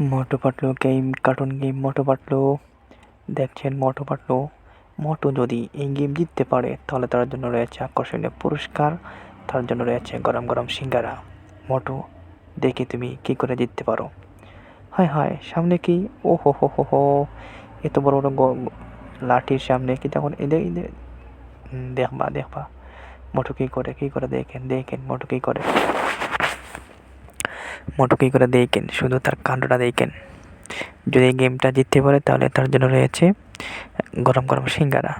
Motu Patlu game cartoon game Motu Patlu. দেখছেন মোটু পাতলু। মোটু যদি এই গেম জিততে পারে, তাহলে তার জন্য রয়েছে আকর্ষণীয় পুরস্কার, তার জন্য রয়েছে গরম গরম সিঙ্গারা। মোটু, দেখি তুমি কি করে জিততে পারো। হায় হায়, সামনে কি? ও হো হো হো হো। এত বড় বড় লাঠির সামনে কি তখন এদের দেখবা দেখবা। মোটু কী করে কী করে দেখেন দেখেন মোটু কী করে। মোটু কি করে দেখেন শুধু তার কাণ্ডটা দেখেন যদি গেমটা জিততে পারে, তাহলে তার জন্য রয়েছে গরম গরম সিঙ্গারা।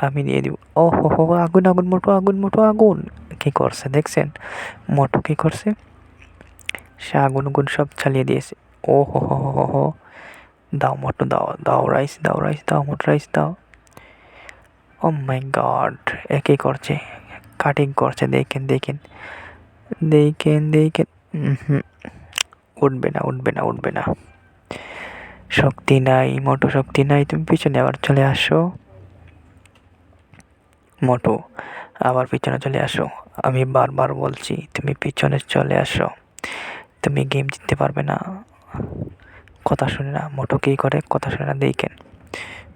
আমি দিয়ে দিব। ও হো হো, আগুন আগুন, মোটু আগুন মোটু, আগুন। কী করছে দেখছেন? মোটু কী করছে? সে আগুন আগুন সব চালিয়ে দিয়েছে। ও হো হো হো হো। দাও মোটু, দাও দাও রাইস দাও রাইস, দাও মোটু, রাইস, দাও। ও মাই গড একই করছে? কাটিং করছে দেখেন দেখেন দেখেন দেখেন উঠবে না উঠবে না উঠবে না। শক্তি নাই, মোটো শক্তি নাই, তুমি পিছনে আবার চলে আসো। মোটো, আবার পিছনে চলে আসো। আমি বারবার বলছি, তুমি পিছনে চলে আসো। তুমি গেম জিততে পারবে না। কথা শুনে না, মোটো কী করে? কথা শুনে না, দেখেন।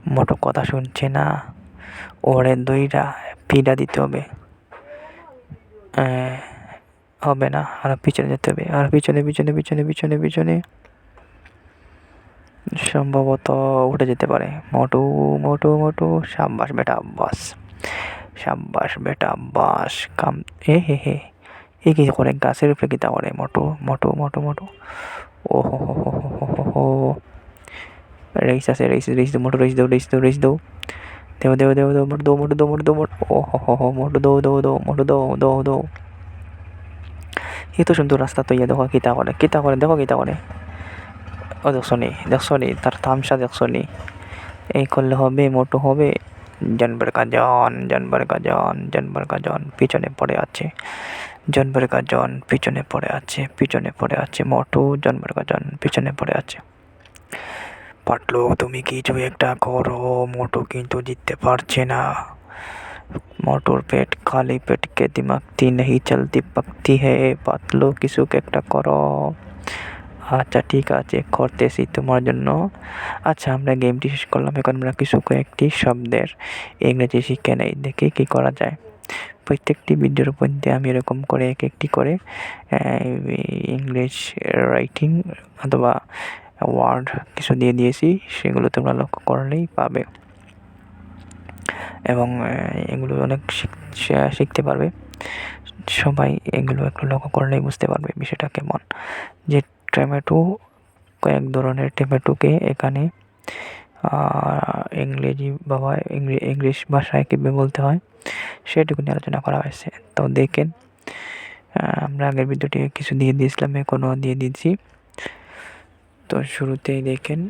মোটো কথা শুনছে না। ওরে দইটা পিডা দিতে হবে। হবে না। আর পিছনে যেতে হবে। আর পিছনে পিছনে পিছনে পিছনে পিছনে। সম্ভবত উঠে যেতে পারে। মোটু মোটু মোটু। সাব্বাস বেটা, আব্বাস। সাব্বাস বেটা, আব্বাস। কাম, এ, হে হে। এ কি করে? গাছের উপরে কিতা করে? মোটু মোটু মোটু মোটু। ও, হো হো হো হো রেস আছে, রেস রেস মোটু, রেস দাও রেস দাও রেস দাও দেও দেও দেও দেও, মোটু দৌ মোটু দৌ মোটু দৌ মোটু। ও, হো হো হো, মোটু দৌ দৌ দৌ মোটু দৌ দৌ দৌ এত সুন্দর রাস্তা তো ইয়ে দেখো কিতা করে কিতা করে দেখো কিতা করে ও দেখছ নি দেখছ নি তার তামসা দেখছ নি এই করলে হবে মোটো হবে জানবার কা জন জানবার কা জন জানবার কা জন পিছনে পড়ে আছে জানবার কা জন পিছনে পড়ে আছে পিছনে পড়ে আছে মোটু জানবার কা জন পিছনে পড়ে আছে পাটলো তুমি কিছু একটা করো মোটু কিন্তু জিততে পারছে না मोटूर पेट खाली पेट के दिमाग ती नहीं चलती पकती है পাতলো কিছু একটা করো আচ্ছা ঠিক আছে করতেছি তোমার জন্য আচ্ছা আমরা গেমটি শেষ করলাম এখন আমরা কিছু কয়েকটি শব্দের ইংরেজি শিখে নেই দেখি কী করা যায় প্রত্যেকটি ভিডিওর মধ্যে আমি এরকম করে এক একটি করে ইংলিশ রাইটিং অথবা ওয়ার্ড কিছু দিয়ে দিয়েছি সেগুলো তোমরা লক্ষ্য করলেই পাবে এবং এগুলো অনেক শিখ- শিখতে পারবে। সবাই এগুলো একটু লক্ষ্য করলেই বুঝতে পারবে বিষয়টা কেমন। যে টমেটো, কয়েক ধরনের টমেটোকে এখানে ইংরেজি ইংরে- ইংলিশ ভাষায় কীভাবে বলতে হয়, সেটুকু নিয়ে আলোচনা করা হয়েছে। তো দেখেন আমরা আগের ভিডিওটি কিছু দিয়ে দিয়েছিলাম, এখনও দিয়ে দিয়েছি। তো শুরুতেই দেখেন,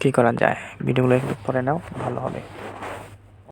কী করা যায়? ভিডিওগুলো একটু পরে নাও, ভালো হবে।